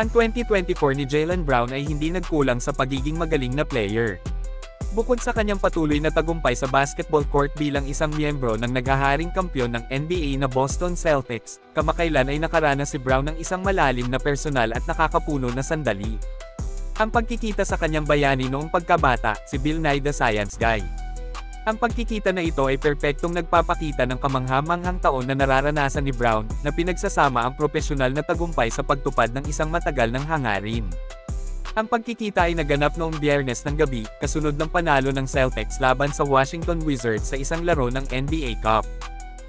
Ang 2024 ni Jalen Brown ay hindi nagkulang sa pagiging magaling na player. Bukod sa kanyang patuloy na tagumpay sa basketball court bilang isang miyembro ng naghaharing kampyon ng NBA na Boston Celtics, kamakailan ay nakaranas si Brown ng isang malalim na personal at nakakapuno na sandali. Ang pagkikita sa kanyang bayani noong pagkabata, si Bill Nye the Science Guy. Ang pagkikita na ito ay perpektong nagpapakita ng kamanghamanghang taon na nararanasan ni Brown, na pinagsasama ang propesyonal na tagumpay sa pagtupad ng isang matagal ng hangarin. Ang pagkikita ay naganap noong biyernes ng gabi, kasunod ng panalo ng Celtics laban sa Washington Wizards sa isang laro ng NBA Cup.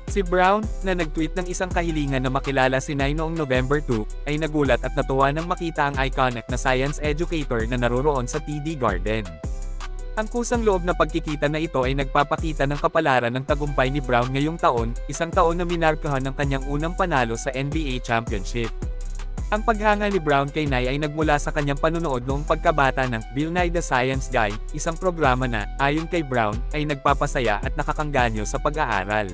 Si Brown, na nag-tweet ng isang kahilingan na makilala si Nye noong November 2, ay nagulat at natuwa nang makita ang iconic na science educator na naroroon sa TD Garden. Ang kusang loob na pagkikita na ito ay nagpapakita ng kapalaran ng tagumpay ni Brown ngayong taon, isang taon na minarkahan ng kanyang unang panalo sa NBA Championship. Ang paghanga ni Brown kay Nye ay nagmula sa kanyang panunood noong pagkabata ng Bill Nye the Science Guy, isang programa na, ayon kay Brown, ay nagpapasaya at nakakangganyo sa pag-aaral.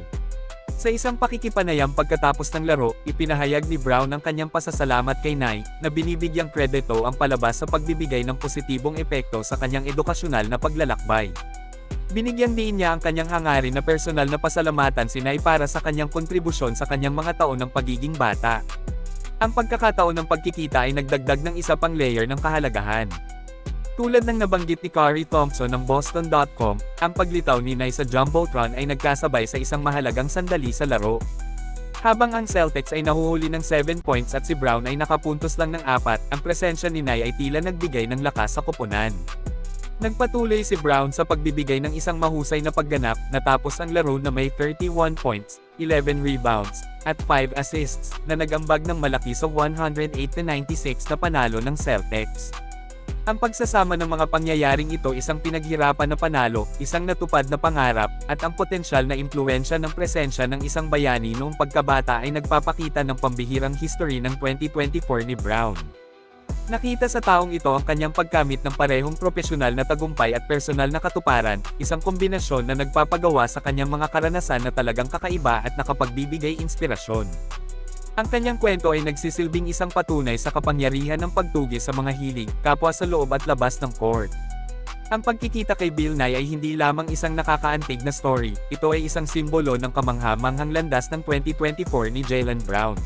Sa isang pakikipanayam pagkatapos ng laro, ipinahayag ni Brown ang kanyang pasasalamat kay Nye, na binibigyang kredito ang palabas sa pagbibigay ng positibong epekto sa kanyang edukasyonal na paglalakbay. Binigyang diin niya ang kanyang hangarin na personal na pasalamatan si Nye para sa kanyang kontribusyon sa kanyang mga taon ng pagiging bata. Ang pagkakataon ng pagkikita ay nagdagdag ng isa pang layer ng kahalagahan. Tulad ng nabanggit ni Corey Thompson ng Boston.com, ang paglitaw ni Nye sa Jumbotron ay nagkasabay sa isang mahalagang sandali sa laro. Habang ang Celtics ay nahuhuli ng 7 points at si Brown ay nakapuntos lang ng 4, ang presensya ni Nye ay tila nagbigay ng lakas sa koponan. Nagpatuloy si Brown sa pagbibigay ng isang mahusay na pagganap, natapos ang laro na may 31 points, 11 rebounds, at 5 assists, na nagambag ng malaki sa 108-96 na panalo ng Celtics. Ang pagsasama ng mga pangyayaring ito isang pinaghirapan na panalo, isang natupad na pangarap, at ang potensyal na impluensya ng presensya ng isang bayani noong pagkabata ay nagpapakita ng pambihirang history ng 2024 ni Brown. Nakita sa taong ito ang kanyang pagkamit ng parehong profesional na tagumpay at personal na katuparan, isang kombinasyon na nagpapagawa sa kanyang mga karanasan na talagang kakaiba at nakapagbibigay inspirasyon. Ang kanyang kwento ay nagsisilbing isang patunay sa kapangyarihan ng pagtugi sa mga hiling, kapwa sa loob at labas ng court. Ang pagkikita kay Bill Nye ay hindi lamang isang nakakaantig na story, ito ay isang simbolo ng kamangha-manghang landas ng 2024 ni Jalen Brown.